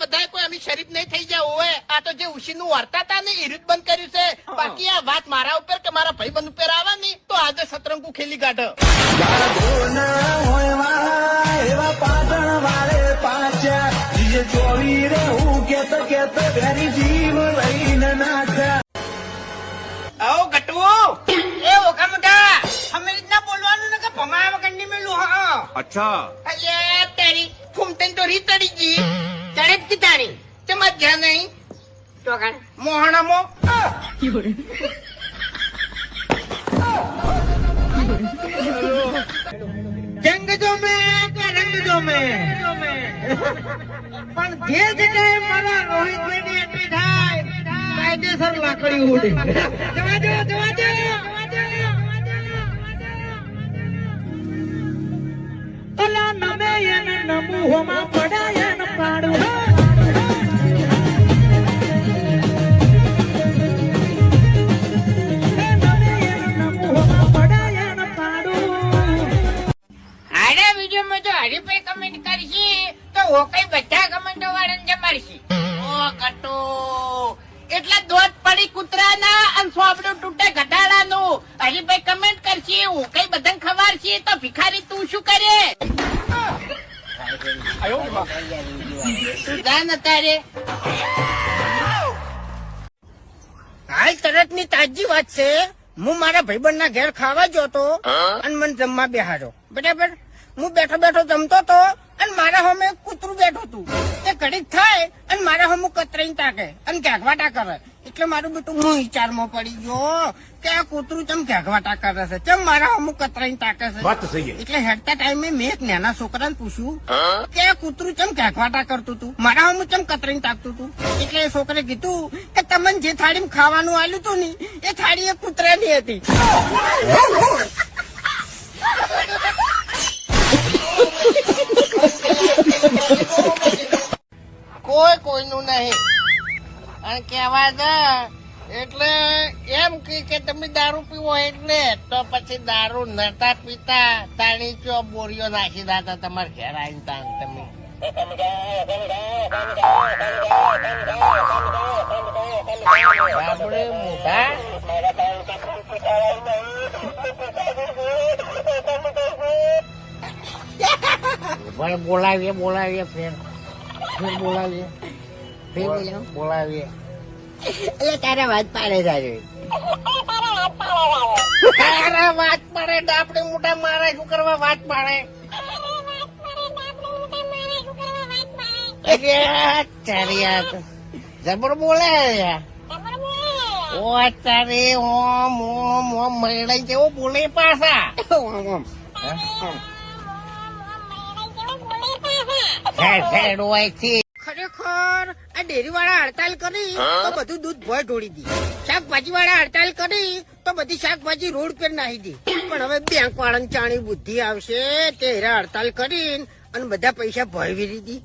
બધા કોઈ અમે શરીફ નહીં થઈ જાય હોય આ તો જે ઉશી નું વર્તા હતા ને એ રીત બંધ કર્યું છે. બાકી આ વાત મારા ઉપર કે મારા ભાઈ બંધ ઉપર આવવાની તો આજે સતરંગુ ખેલી કાઢો. બોલવાનું કે ભમાયા વગરની મેલું હા. અચ્છા. અલ્યા તારી તો રીત ચડી ગઈ. ચડે કિતાણી તારી ચમત નહીં. તો કાણ મોહણામો. જંગ જોમે કે રંગ જોમે? પણ જે જગ્યાએ મારા રોહિતભાઈ ની એન્ટ્રી થાય કાયદેસર લાકડી ઉડે. જવા દો જવા દો નમે એને નમુહોમાં પડાય. કરશી તો હું કઈ બધા કમેન્ટો વાળાને જમાડશી? ઓ કટો. એટલા દોત પડી કૂતરાના અને સોપડું તૂટે ઘટાડાનું. હરીભાઈ કમેન્ટ કરશે હું કઈ બધાને ખબર છે તો ભિખારી તું શું કરે? તું જા ને તારે હાલ તરતની તાજી વાત છે. હું મારા ભાઈબંધ ના ઘેર ખાવા જતો અને મને જમવા બેહારો બરાબર? હું બેઠો બેઠો જમતો તો અને મારા હમે કૂતરું બેઠું હતું. તે ઘડીક થાય અને મારા હમ કતરાઈ તાકે અને ઘેઘવાટા કરે. એટલે મારું બેટું હું વિચારમાં પડી ગયો કે આ કૂતરું ચમ ઘેઘવાટા કરે છે? ચમ મારા હમ કતરાઈ તાકે છે? એટલે હેડતા ટાઈમે મેં એક નાના છોકરાને પૂછ્યું કે આ કૂતરું ચમ ઘેઘવાટા કરતું હતું? મારા હમ ચમ કતરાઈ તાકતું હતું? એટલે એ છોકરે કીધું કે તમને જે થાળીમાં ખાવાનું આવ્યું હતું ને એ થાળી એ કૂતરાની હતી. કોઈ કોઈનું નહીં. અને કહેવા દે, એટલે એમ કે તમે દારૂ પીવો એટલે તો પછી દારૂ નતા પીતા, તાણી ચો બોરીઓ નાખી દાતા તમારે ઘેર આવીને તાણ તમે. બાપરે બોલાવીએ બોલાવીએ ફેર. ફેર બોલાવીએ. ફેર બોલાવીએ. એટલે તારા વાત પાડે જાય તારા વાત પાડે આપણે મોટા મારા શું કરવા વાત પાડે? જબર બોલે. ઓ તારી ઓમ ઓમ ઓમ મરડાઈ જેવો બોલે પાછા. ખરેખર આ ડેરી વાળા હડતાલ કરી તો બધું દૂધ ભોય ઢોળી દી. શાકભાજી વાળા હડતાલ કરી તો બધી શાકભાજી રોડ પર નાહી દી. પણ હવે બેંક વાળાની ચાણી બુદ્ધિ આવશે તે હેરા હડતાલ કરીને અને બધા પૈસા ભોય વીરી દી.